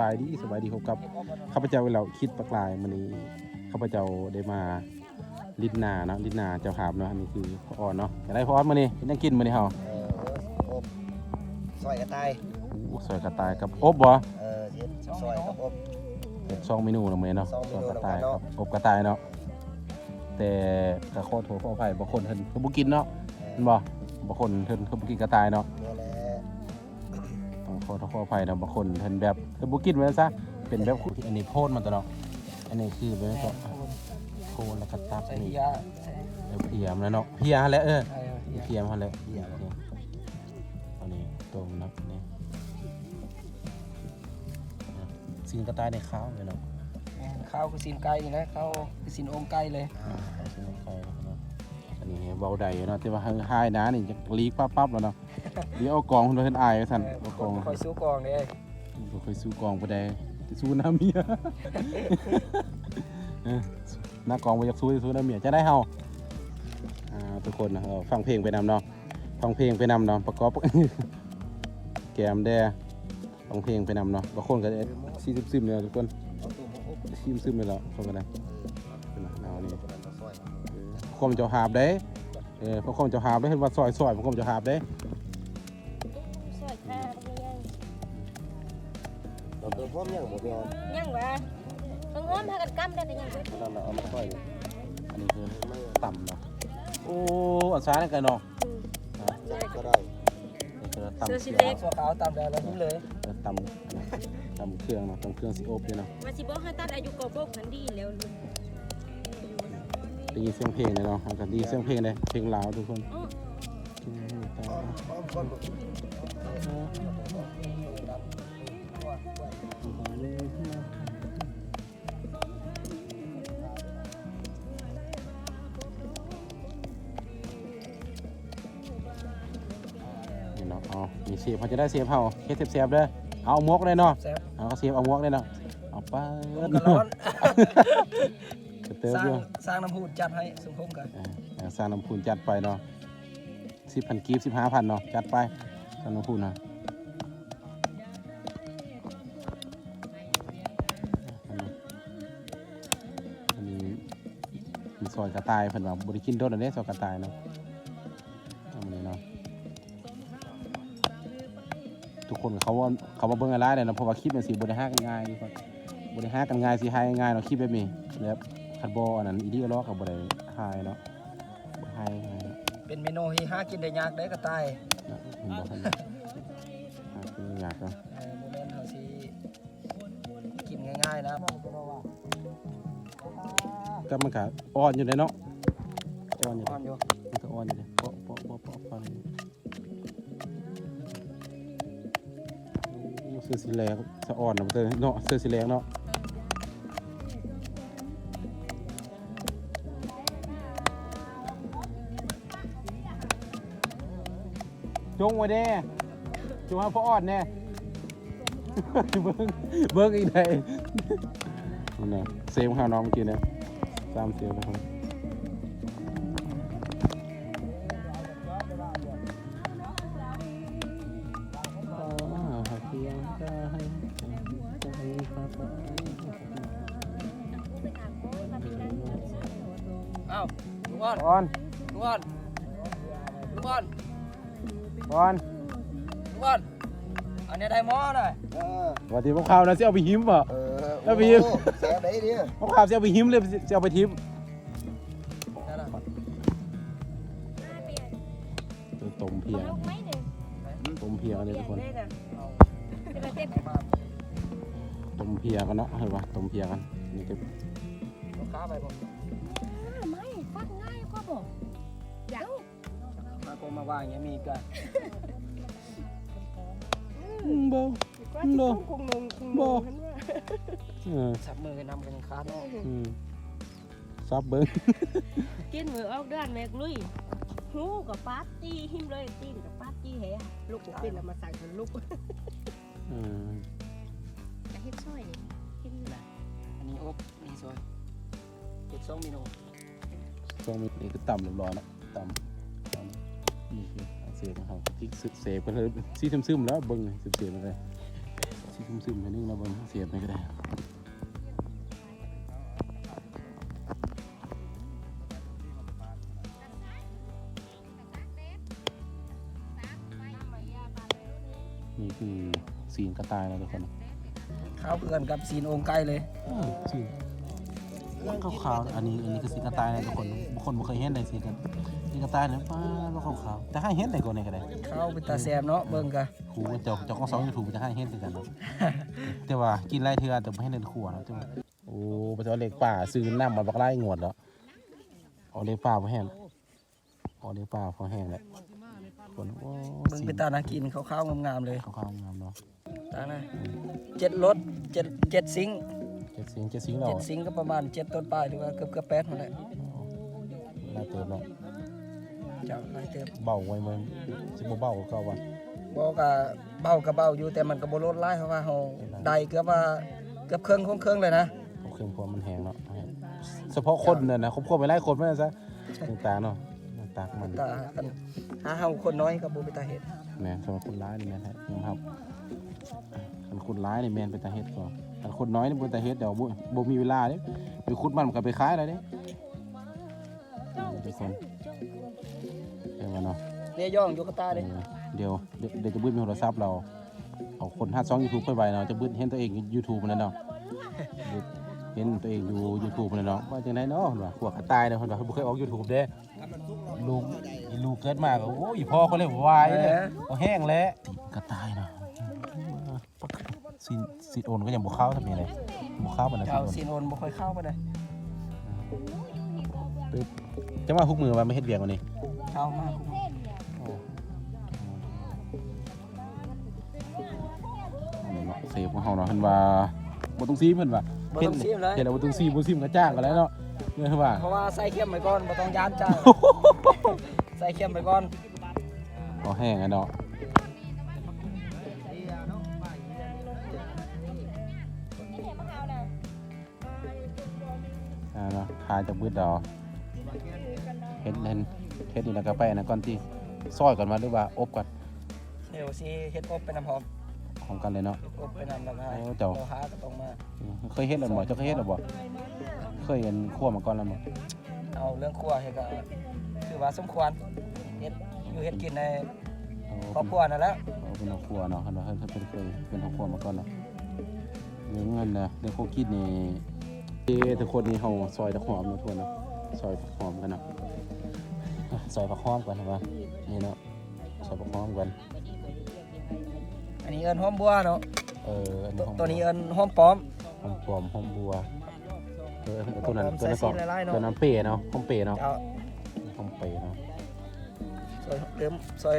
บายดีสบายดีครับกับข้าพเจ้าเราคิดปลากลายมันนี้ข้าพเจ้าได้มาลิดนาเนาะลิดนาเจ้าขามเนาะอันนี้คือพ่ออ่อนเนาะอยากได้พ่ออ่อนมานี่นั่งกินมานี่เฮาเอออบซอยกระต่ายอู้ซอยกระต่ายกับอบบ่เออเฮ็ดซอยกับอบเฮ็ดสองเมนูละมื้อนี้เนาะสองเมซอยนูกระต่ายแล้วกักันบเนาะอบกระต่ายเนาะแต่กระโคตรโทรขออภัยบางคนเพิ่นเพิ่นบ่กินเนาะเอเห็นบ่บางคนเพิ่นเพิ่นบ่กินกระต่ายเนาะ ขอโทษขออภัยนะบางคนเพิ่นแบบเพิ่นบ่กินไว้ซะเป็นแบบอันนี้โพดมันตัวเนาะอันนี้คือแบบว่าโพดแล้วก็ตับใส่นี่ยาเออเพียมแล้วเนาะเพียหั่นแหละเออใส่ยาเพียมหั่นแหละเพียมนี่อันนี้ตรงนับนี่สิ่งกระต่ายในข้าวเลยเนาะข้าวคือสินไก่นี่แหละข้าวคือสินอมไก่เลยอ่าเอาสิ่งลงไปเนาะอันนี้เบาใดเนาะแต่ว่าเฮาหายนะนี่จะลีกปั๊บๆแล้วเนาะ เดี๋ยวเอากองเพิ่นเพิ่นอายไว้ซั่นเอากองคอยสู้กองเด้บ่เคยสู้กองบ่ได้จะสู้น้าเมียเออหน้ากองบ่อยากสู้จะสู้น้าเมียจะได้เฮาอ่าทุกคนนะเออฟังเพลงไปนำเนาะฟังเพลงไปนำเนาะประกอบ แกมแดฟังเพลงไปนำเนาะบางคนก็จะซีซึมๆเนี่ยทุกคนเอาตัวมาอบซีซึมๆเลยแล้วคนก็ได้เป็นนะเอานี่ตัวนั้นมาซอยเออความเจ้าหาบได้เออเพราะความเจ้าหาบได้เห็นว่าซอยซอยความเจ้าหาบได้ เราเติมพร้อมยังบ่พี่ออนยังวะต้องอ้อมพากันกำได้แต่ยังบ่นั่นน่ะเอามาซอยดิอันนี้คือต่ำเนาะโอ้อันซ้ายนั่นกันเนาะจับก็ได้นี่คือต่ำเสื้อเคสีรื่องเล็กสัวขาวตามแล้วแล้วหิมเลยเออตำอันนั้นตำเครื่องเนาะตำเครื่องสีอบเนี่ยเนาะว่าสิบอกให้ตัดอายุกอบกหันดีแล้วลูกได้ยินเสียงเพลงเลยเนาะอากาศดีเสียงเพลงเลยเพลงลาวทุกคนอ้อพร้อมพร้อ เนาะอ๋อมีเสียบเขาจะได้เสียบเขาเฮ็ดเสียบๆเด้อเอาหมวกเลยเนาะแซ่บเอาเสียบเอาหมวกเลยเนาะเอาไปมันก็ร้อนกระเติบสร้างอยู่สร้างน้ำหูดจัดให้สมพงษ์กันเออเอาสร้างน้ำพูนจัดไปเนาะสิบพันกีบสิบห้าพันเนาะจัดไปสร้างน้ำพูนนะอันนี้มีซอยกระต่ายเพิ่นว่าบริกินโดนอันนี้ซอยกระต่ายเนาะ กคนเขาว่าเขามาเบิ่งอะไรเนี่ยเนาะเพราะว่าคลิปมันสิบริหารกันง่ายดีกว่าบริหารกันง่ายสิหายง่ายเนาะคลิปแบบนี้แล้วคันบอันนั้นอีดีก็ล้อกับบริหายเนาะบ่หายง่ายเนาะเป็นเมนูที่หากินได้ยากเด้กระต่ายเนาะเห็นบ่ทันหาคืออยากเนาะเออโมเมนต์เฮาสิกินง่ายๆนะก็มันก็อ่อนอยู่เลยเนาะ เสื้อสีแดงสะอ่อนเนาะเสื้อเนาะเสื้อสีแดงเนาะจงไว้เด้จงให้พ่ออ่อนแน่เบิ้งเบิ้งอีกได้นั่นนะเซฟข้าวน้องเมื่อกี้เนี่ยตามเสียงนะครับ อ้าวลุงอ้อนอ่อนลุงอ้อนลุงอ้อนอ่อนลุงอ้อนอันนี้ได้หม้อหน่อยเออวันที่พวกข้าวนะสิเอาไปหิมป่ะ เออแล้วพี่ โอ้แซ่บได้ดิพวกข้าวสิเอาไปหิมเลยสิเอาไปทิมนั่นน่ะตัวต้มเพียลูกไหมเนี่ยต้มเพียเลยทุกคนได้น่ะเป็นอะไรเจ็บมาต้มเพียกันเนาะเห็นปะต้มเพียกันนี่ก็ลูกค้าไปผมไม่ มาโกมาว่าอย่างเงี้ยมีกันบ่ว่าสิต้องคงลงคงลงหันว่าเออสับมือกันนำกันยังค้านเนาะอืมซับเบิ้งกินมือออกด้านแมกลุยหูกับปาร์ตี้หิมเลยตีนกับปาร์ตี้แฮะลูกบ่เป็นแล้วมาสั่งกันลูกอืมจะเฮ็ดซอยนี่เฮ็ดนี่ล่ะอันนี้อบนี่ซอยเจ็ดสองเมนูช่วงนี้นี่คือต่ำเรียบร้อยแล้วต่ำต่ำนี่คือ เสียงของเขาที่สุดเสพกันเลยซีซึมๆแล้วเบิ้งเสียบๆเลยซีซึมๆไปนึงแล้วเบิ่งเสียบไปก็ได้นี่คือสีนกระต่ายนะทุกคน ข้าวเพื่อนกับซีนองค์ไก่เลยสีน ขาวๆ อันนี้อันนี้คือสีกระต่ายนะทุกคนบางคนบ่เคยเห็นเลยสีกันสีกระต่ายเนี่ยป้าแล้วขาวๆแต่ให้เห็นได้ก่อนนี่ก็ได้ข้าวเป็นตาแซมเนาะเบิ่งกะครูเจ้าเจ้าของสองยูทูบจะให้เห็นคือกันเนาะแต่ว่ากินไรเทือแต่ไม่ให้เดินขัวเนาะแต่ว่าโอ้ไปเอาเหล็กป่าซื้อน้ำมาบักไล่งวดแล้วเอาเหล็กป่าพอแห้งเอาเหล็กป่าพอแห้งแหละคนโอ้เบิ่งสีเป็นตาน่ากินข้าวๆงามๆเลยขาวๆงามเนาะตานะเจ็ดรถเจ็ดเจ็ดซิงค์ เจ็ดสิงเจ็ดสิงเราเจ็ดซิงค์ก็ประมาณเจ็ดต้นปลายหรือว่าเกือบเกือบแปดนั่นแหละลาเติมเนาะเจ้าหลายเติบเบาไว้เมืองสิบ่เบาก็ว่าบอกกะเบากับเบาอยู่แต่มันก็บ่ลดหลายเพราะว่าเฮาได้เกือบว่าเกือบเครื่องของเครื่องเลยนะเอาเครื่องพวมันแห้งเนาะเฉพาะคนเนี่ยนะครบๆไปไล่คนไม่ได้ซะตาเนาะตามันตาคันหาเฮาคนน้อยก็บ่เป็นตาเฮ็ดแม่นสำหรับคนร้ายนี่แม่นฮะยอมรับคันคนร้ายนี่แม่นเป็นตาเฮ็ดก่อน คันคนน้อยนี่เป็นตาเฮ็ดเดี๋ยวบ่บ่มีเวลาเด้ไปขุดมันก็ไปขายแล้วเด้ทุกคนเดี๋ยวมาเนาะเนี่ยย่องอยู่กับตาเอเด้อเดี๋ยวเดี๋ยวเดี๋ยวจะบึ้ดมีโทรศัพท์เราเอาคนฮัดซอง YouTube ไปไว้เนาะจะบึ้ดเห็นตัวเองอยู่ YouTube นั่นเนาะบึ้ดเห็นตัวเองอยู่ YouTube นั่นเนาะว่าจังไดเนาะเพิ่นว่าพวกกระต่ายเนาะเพิ่นว่าเพิ่นบ่เคยออก YouTube เด้ลูกลูกเกิดมาก็โอ้ยพ่อเขาเลยบ่วายเลยก็แห้งแล้วกระต่ายเนาะ ซีนซีนโอนก็ยังบุเข้าทำยังไงบุเข้าปานนั้นเจ้าซีซีนโอนนโอนบ่ค่อยเข้าปานใดจะว่าฮุกมือว่าไม่เฮ็ดเบียงวันนี้เข้ามาเซฟของเฮาเนาะเพิ่นว่าบ่ต้องซีเพิ่นว่าบ่ต้องซีมเลยเห็นแล้วบ่ต้องซีบ่ซีมก็จ้างกันแล้วเนาะเนี่ยคือว่าเพราะว่าใส่เข้มไปก่อนบ่ต้องยานจ้า ใส่เข้มไปก่อนก็แห้งอะเนาะ เนาะขายจากบึดดอกเฮ็ดเล่นเฮ็ดนี่แล้วก็ไปอันนะก่อนที่ซอยก่อนมาหรือว่าอบก่อนเดี๋ยวสิเฮ็ดอบเป็นน้ำหอมของกันเลยเนาะเฮ็ดอบเป็นน้ำแล้วก็โอ้เจ้าโลหะก็ต้องมาเคยเฮ็ดแล้วบ่เจ้าเคยเฮ็ดแล้วบ่เคยเห็นคั่วมาก่อนแล้วบ่เอาเรื่องครัวเฮ็ดก็คือว่าสมควรเฮ็ดอยู่เฮ็ดกินในเอาครอบครัวนั่นแหละเอาเป็นครัวเนาะคันว่าเพิ่นเพิ่นเคยเป็นครอบครัวมาก่อนเนาะเรื่องเงินนะเรื่องโคกิดนี่ เอ้ทุกคนนี่เฮาซอยตะหอมเนาะทุกคนเนาะซอยผักหอมกันเนาะซอยผักหอมกันนะว่านี่เนาะซอยผักหอมกัน อันนี้เอิ้นหอมบัวเนาะเอออันตัวหอมตัวนี้เอิ้นหอมปลอมหอมปลอมหอมบัวเออตัวนั้นหอมตัวนั้นใส่ก็สีละลายเนาะตัวนั้นเป๋เนาะหอมเป๋เนาะเจ้าหอมเป๋เนาะซอยเริ่มซอย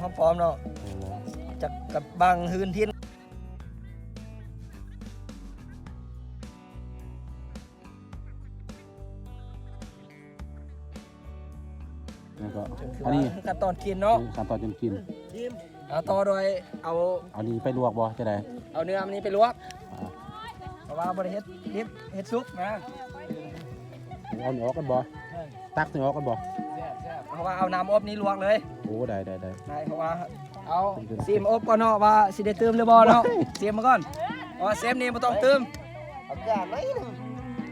หอมปลอมเนาะเออจากกับบางฮืนทิน ออันว่านี้ขั้นตอนกินเนาะขั้นตอนจนกิน เอาต่อโดยเอาเอานี้ไปลวกบ่จะได้เอาเนื้อมันนี้ไปลวกอ่าเพราะว่าบริเฮ็ดดิบเฮ็ดซุปนะเอาเนื้อออกกันบ่ตักเนื้อออกกันบ่เพราะว่าเอาน้ำอบนี้ลวกเลยโอ้ได้ได้ได้ได้เพราะว่าเอาซีมอบก่อนเนาะว่าสิได้เติมหรือบ่เนาะซีมมาก่อนเพราะว่าเซฟนี่บ่ต้องเติมเอากาศไหมนึง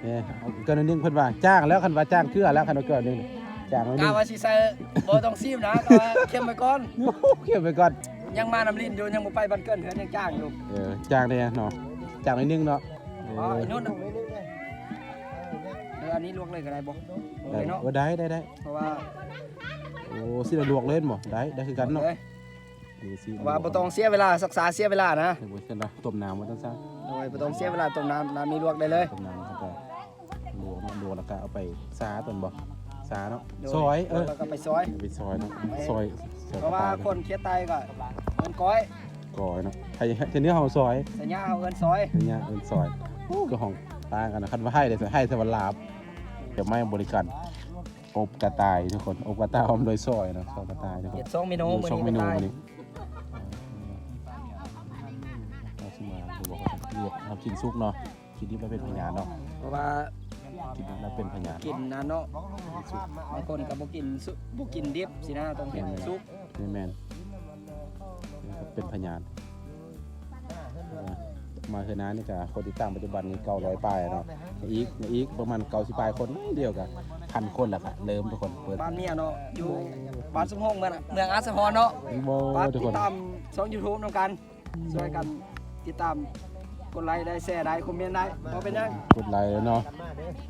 เนี่ยเอาเกินนิดนึงเพิ่นว่าจ้างแล้วคันว่าจ้างเกลือแล้วคันว่าเกินนึง จ้างนิดนึกางว่าสิใส่บ่ต้องซีมนะแต่ว่าเข้มไปก่อนเก็บไปก่อน ยังมาน้ำลิ้นอยู่ยังบ่ไปบ้านเกินเพิ่นยังจ้างอยู่เออจ้างได้เนาะจ้างนิดนึงเนาะเออ๋ออไอ้นู่นน่ะไม่นึงเลยเอออันนี้ลวกเลยก็ได้บ่ลวกได้เลยเนาะเออได้ได้ได้เพราะว่าโอ้สิได้ลวกเล่นบ่ได้ได้คือกันเนาะเลยนี่สิเพราะว่าบ่ต้องเสียเวลาศึกษาเสียเวลานะเดี๋ยวเพิ่นเนาะต้มน้ำมันต้องซะโดยบ่ต้องเสียเวลาต้มน้ำน้ำนี้ลวกได้เลยต้มน้ำแล้วก็ลวกเนาะลวกแล้วก็เอาไปซาต้นบ่ ซาเนาะโดซอยเออแล้วก็ไปซอย ไปซอยเนาะซอยซอยเพราะว่าคนเคียไตก็เอิ้นก้อยก่อยเนาะใครจะเนื้อเฮาซอยสัญญาเอาเอิ้นซอยเนี่ยเอินซอยโอ้ก็ห้องต่างกันนะคันว่าให้เลยให้สวรรลาบเดี๋ยวไม่บริการอบกระต่ายทุกคนอบกระต่ายหอมโดยซอยเนาะซอยกระต่ายทุกคเฮ็นดสองเมนูมื้อชงนี้เมนูก็ได้วันนี้เราสิมาดูบอกว่าเลือกเรากินซุกเนาะกินดิบแล้วเป็นพญานเนาะเพราะว่ากินดิบแล้ว เป็นพญาน กินนั่นเนาะบางคนก็บ่กินสุบ่กินดิบสินะต้องเฮ็ดซุปนี่แมนนี่ครับเป็นพญานมาเฮือน้านี่ก็คนติดตามปัจจุบันนี้900ปลายเนาะอีกอีกประมาณ90ปลายคนนิดเดียวกันพันคนแหละครับเริ่มทุกคนเปิดบ้านเมียเนาะอยู่บ้านสมพงษ์เมืองเมืองอาสะพรเนาะโบบ้านทุกติคดนตามช่อง YouTube นำกันช่วยกันติดตาม กดไลค์ได้แชร์ได้คอมเมนต์ได้บ่เป็นหยังกดไลค์เนาะ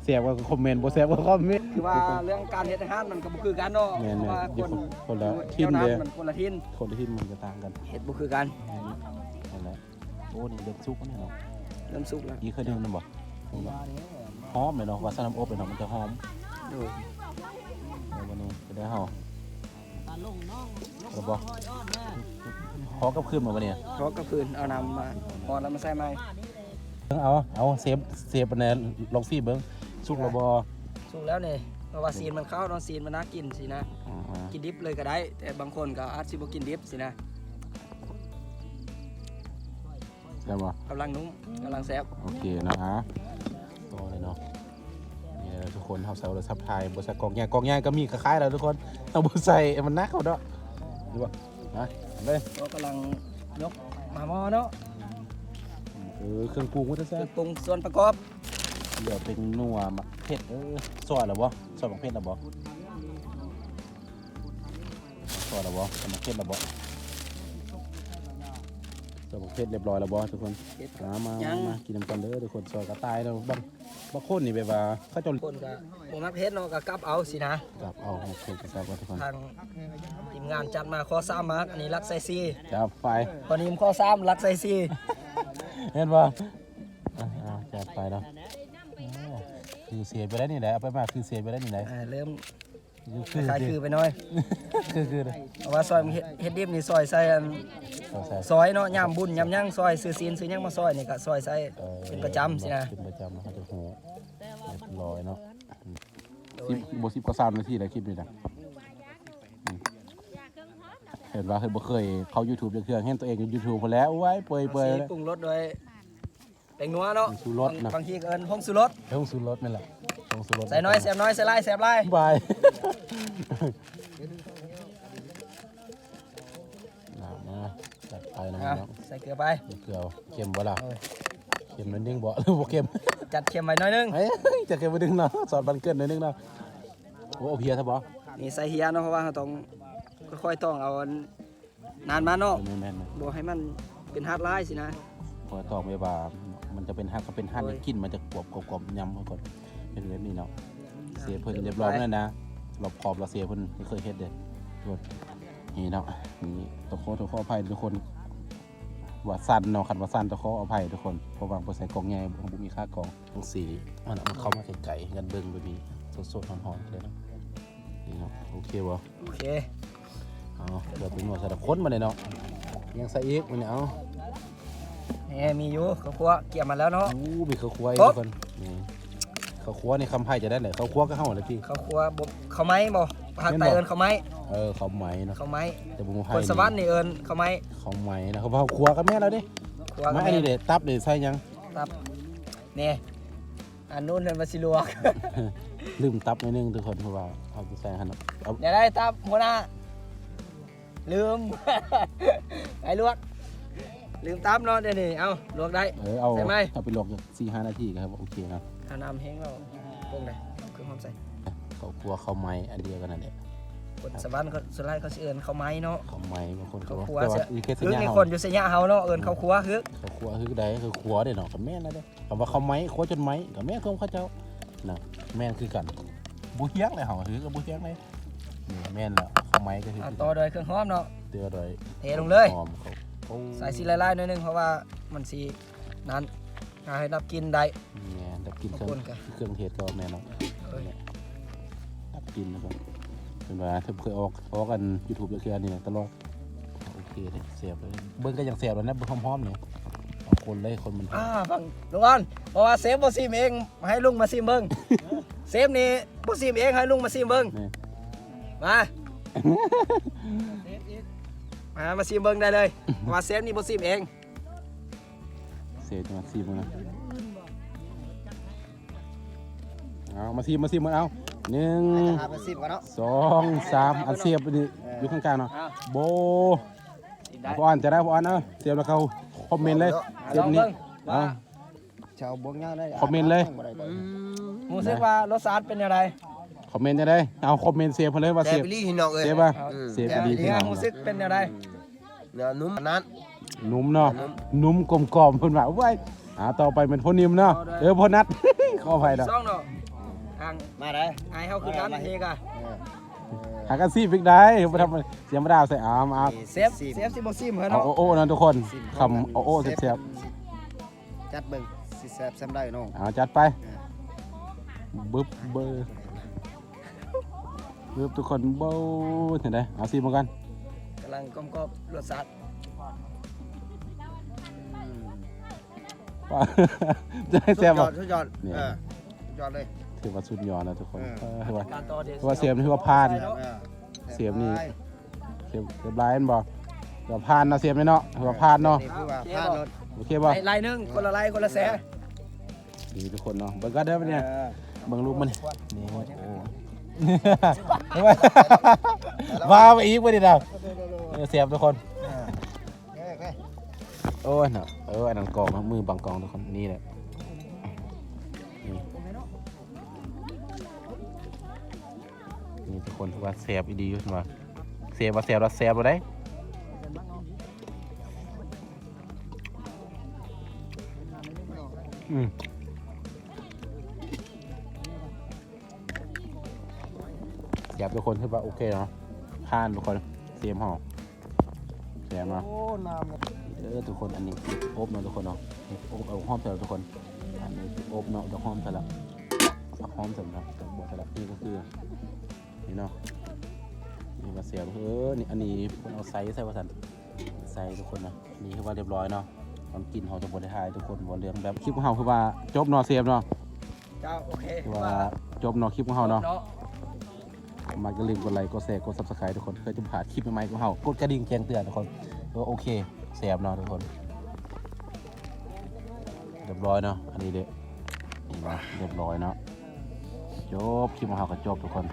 เสียบก็คอมเมนต์บ่เสียบก็คอมเมนต์ คือว่าเรื่องการเฮ็ดอาหารมันก็บ่คือกันเนาะแม่นๆเพราะว่าอยู่คนคนละเที่ยวทิศเลยน้ำมันคนละทิศคนที่มันจะต่างกันเฮ็ดบ่คือกันนั่นแหละโอ้นี่เด็กซุกนี่เนาะเริ่มสุกแล้วอีเคยดื่มนำบ่หอมเลยเนาะว่าสน้ำอบเลยเนาะมันจะหอมโดยในวันนี้จะได้ เฮาแล้วบ่ขอกับคืนมาบ่เนี่ยเพราะก็คืนเอาน้ำมาพอแล้วมาใส่ใหม่เอาเอาเซฟเซฟอันนี้ลองซีเบิ่งสุกแล้วบ่สุกแล้วนี่เพราะว่าซีนมันเข้าเนาะซีนมันน่ากินสินะ อ่ากินดิบเลยก็ได้ แต่บางคนก็อาจสิบ่กินดิบสินะๆได้บ่กำลังนุ่มกำลังแซ่บโอเคเนาะฮะต่อเลยเนาะ เนี่ยทุกคนเฮาใส่โทรศัพท์ถ่ายบ่ใส่กล่องใหญ่กล่องใหญ่ก็มีคล้ายๆแล้วทุกคนเอาบ่ใส่มันหนักเอาเนาะดูบ่นะเลยก็กำลังยกมาหม้อเนาะเออเครื่องปรุงมันจะเคแซ่รื่บองปรุงส่วนประกอบเดี๋ยวเป็นนัวมะเผ็ดเออซอยแล้วบ่ซอยบักเผ็ดแล้วบ่ซอยแล้วบ่ซอยบักเผ็ดแล้วบ่ซอยบักเผ็ดเรียบร้อยแล้วบ่ทุกคนเฮ็ด มามามามากินน้ำกันเด้อทุกคนซอยกระต่ายแล้วบาง บางคนนี่แบบว่าเขาเจะคนก็บ่มักเฮ็ดเนาะก็กลับเอาสินะ จับเอาโอเคกระแซ่บกว่าทุกคนทางทีมงานจัดมาข้อ3มาร์กอันนี้ลักไซซีจับไฟตอนนี้ข้อ3ลักไซซีเห็นบ่อะอะจับไปเนาะอ๋อคือเสียไปแล้วนี่แหละเอาไปมาคือเสียไปแล้วนี่แหละ อ่าเริ่ม คือคล้ายๆคืคืออไปหน่อย คือคือเลยเพราะว่าซอยมันเฮ็ดเฮ็ดดิบนี่ซอยใส่อันเอาใส่ซอยเนาะยามบุญยามหยังซอยซื้อศีลซื้อหยังมาซอยนี่ก็ซอยใส่เอ่อเป็นประจำสินะเป็นประจำนะครับจะโหเรียบร้อยเนาะสิบบสิบก็สามนาทีแล้วคลิปนี้นะอืมเห็นว่าเคยบ่เคยเข้า YouTube เทื่อๆเห็นตัวเองใน YouTube พอแล้วไว้เปื่อยเปื่อย สีปรุงรสด้วยแป้งนัวเนาะผงชูรสนะ บางทีก็เอิ้นผงชูรสเฮ้ยผงสูรสนี่แหละผ งสูรสใส่น้อยแซ่บน้อยใส่หลายแซ่บหลายบายนะนะจัดไปนะคอะรับใส่เกลือไปเดี๋ยวเกลือเค็มบ่ล่ะเออเค็มนิดนึงบ่หรือบ่เค็มจัดเค็มไว้หน่อยนึงเฮ้ยจะเค็มนิดนึงเนาะสอดบันเกินนิดนึงเนาะโอ้เอาเพียซะบ่นี่ใส่เฮียเนาะเพราะว่าเราต้องค่อยๆต้องเอานานมาเนาะแม่นแม่นบ่ให้มันเป็นฮาร์ดไลน์สินะพอตอกไปว่ามันจะเป็นฮักก็เป็นฮักโอ้ยได้กินมันจะกรอบกรอบกรอบยำมาก่อน เป็นแบบนี้เนาะเสียเพิ่นเรียบร้อยแล้วนะรอบขอบเราเสียเพิ่นไม่เคยเฮ็ดเด้ทุกคนนี่เนาะนี่ต้องขอต้องขออภัยทุกคนว่าสั้นเนาะคันว่าสั้นต้องขออภัยทุกคนเพราะว่าบ่ใส่กล่องใหญ่บ่บ่มีค่ากล่องต้องสีมันเอามันเข้ามาไกลๆกันเบิ่งแบบนี้สดๆหอมๆเลยเนาะนี่เนาะโอเคบ่โอเคเอาเดี๋ยวเป็นหนวดใส่ตะค้นมาเลยเนาะยังใส่อีกมันเนี่ยเอานี่มีอยู่ข้าวคั่วเกี่ยมมาแล้วเนาะอู้มีข้าวคั่วอีกครบทุกคนนี่ ข้าวคั่วนี่คำไพ่จะได้เลยข้าวคั่วก็เข้าเลยพี่ข้าวคั่วบ่ข้าวไม้บ่ภาคใต้แม่นบ่เอิ้นข้าวไม้เออข้าวไหมเนาะข้าวไม้แต่บุ้งไพ่คนสวรรค์นี่เอิ้นข้าวไม้ข้าวไหมนะเขาข้าวคั่วกับแม่เราดิคั่วไม่กับอันแม่นี้เด็ดตับเด็ดใส่ยัง ครับนี่อันนู้นเป็นมาสิลวกลืมตับนิดนึงทุกคนเพราะว่าเอาไปใส่หันเอาเดี๋ยวได้ตับหัวหน้าลืม ไอ้ลวก ลืมตับเนาะเดี๋ยวนี้เอาลวกได้ เออเอาใส่ไหม เอาไปลวกสี่ห้านาทีก็ครับโอเคครับ เอาน้ำแห้งเราปรุงเลยเอาเครื่องหอมใส่ข้าวคั่วข้าวไหมอันเดียวกันนั่นแหละคนสวรรค์เขาสุดท้ายเขาสิเอิ้นข้าวไม้เนาะข้าวไหมบางคนเขาข้าวคั่วแต่ว่าเสียอีเคสคือยามีเฮาคนอยู่เสียเฮาเนาะเอิ้นข้าวคั่วคือข้าวคั่วคือใดคือคั่วเด้เนาะกับแม่นนะเด้คำว่าข้าวไหมคั่วจนไหมกับแม่นของเขาเจ้าน่ะแม่นคือกันบุเฮียงเลยเหรอคือกับบุเฮียงเลยนี่แม่นแล้วข้าวไหมก็คืออะต่อด้วยเครื่องหอมเนาะเตือโดยเทลงเลยหอมเขาเขาใส่สีลายๆหน่อยหนึงเพราะว่ามันสีนั้น ให้รับกินได้เนี่ยดับกลินเคขอบรื่องคุณค่ะ เครื่องเทศก็แม่เนาะเอ้ยดับกลินนะครับเป็นว่าถ้าเคยออกออกกันยูทูบเคยนี่ตลอดโอเคเลยเสียบเลยเบิ้งก็ยังเสียบแล้วนะเบิ้งหอมๆเนี่ยเอาคนเลยคนมันหออ่ามฟังลุงอ่อนเพราะว่าเซฟบ่ซิมเองให้ลุงมาซิมเบิ่งเซฟนี่บ่ซิมเองให้ลุงมาซิมเบิ่งนี่มามามาซิมเบิ่งได้เลยเพราะว่าเซฟนี่บ่ซิมเอง เสียบจะมาซีมมันนะเอามาซีมมาซีมมันเอาหนึ่งหาเป็นสิบก่อนเนาะสองสามอันเสียบไปดิอยู่ข้างๆเนาะอ้าวโบซิมได้พออ่านจะได้พออ่านเนาะเสียบแล้วเขาคอมเมนต์เลยอะเสีลยบองนี้เบิ่งว่าชาวบวงย่างได้คอมเมนต์เลยบ่ได้บ่รู้สึกว่ารสชาติเป็นยังไงคอมเมนต์จะได้เอาคอมเมนต์เสียบเพิ่นเลยว่าแซ่เสียบบอีหลีพี่น้องเอ้ยเสียบป่ะเอาเสียบแต่ดีเลี้พี่ยน้งองรู้สึกเป็นยังไงเนื้อนุ่มอันนั้ นนุ่มเนาะนุ่มกลมๆเพิ่นว่าไว้อ่าต่อไปเป็นพ่อนิ่มเนาะเออพ่อนัด ขออภัยเนาะซ่องเนาะทางมาได้ไอ้เฮาคือกันเฮกะหากันซีฟิกได้บ่ทำเสียงบ่ดาวใส่อามอาเซฟเซฟสิบ่ซิมเหรอเอาเนาะโอโอ้นะทุกคนคำโอโอ้เสียบจัดเบิ่งสิแซ่บซ้ำได้น้องๆเอาจัดไปบึ๊บเบอร์บึ๊บทุกคนเบ้าเห็นได้เอาซีมากันกำลังกลมกบรสชาติ ว่าจะให้แซ่บสุดยบ่อดสุดยอดเนี่ย เออสุดยอดเลย ถือว่าสุดยอดนะทุกคนเออเออถือว่าการต่อเดี๋ยวถือว่าเสียบนี่ถือว่าพาน เออเสียบนี่ เสียบเรียบร้อยแม่นบ่ถือว่าพานเนาะเสียบนี่เนาะถือว่าพานเนาะนี่คือว่าพานรถโอเคบ่ลายหนึงคนละลายคนละแสดีทุกคนเนาะเบิ่งก็เด้อเนี่ยเออเบิ่งลูกมันนี่นี่โอ้ว้าวไปอีกบ่ดิดาวเออเสียบทุกคน โอ้ยเนาะเอออันนั้นกองนะมือบังกองทุกคนนี่แหละนี่นี่ทุกคนว่าแสบอีดีอยู่เห็นว่าแสบว่าแสบว่าแสบบ่ได้อืมอยากทุกคนถือว่าโอเคเนาะผ่านทุกคนเสียมห่อ แสบเนาะโอ้น้ำเออทุกคนอันนี้คือโอบเนาะทุกคนเนาะโอบเอาห้อมเสร็จแล้วทุกคน อันนี้คือโอบเนาะจะห้อมเสร็จแล้วเอาห้อมเสร็จแล้วจะบอกเสร็จแล้วนี่ก็คือนี่เนาะนี่มาเสียบเออนี่อันนี้เพิ่นเอาไซส์ใส่ว่าสันไซส์ทุกคนนะนี่คือว่าเรียบร้อยเนาะตอนกินเขาจะบริทายทุกคนบนเรื่องแบบคลิปของเขาคือว่าจบเนาะเสียบเนาะเจ้าโอเคคือว่าจบเนาะคลิปของเขาเนาะ มาะมาก็ลืมกดไลค์กดแชร์กดซับสไครต์ทุกคนเพื่อจะผ่านคลิปใหม่ๆของเรากดกระดิ่งแจ้งเตือนทุกคนก็โอเคเสียบเนาะทุกคนเรียบร้อยเนาะอันนี้เด็กเรียบร้อยเนาะจบคลิปของเราก็จบทุกคน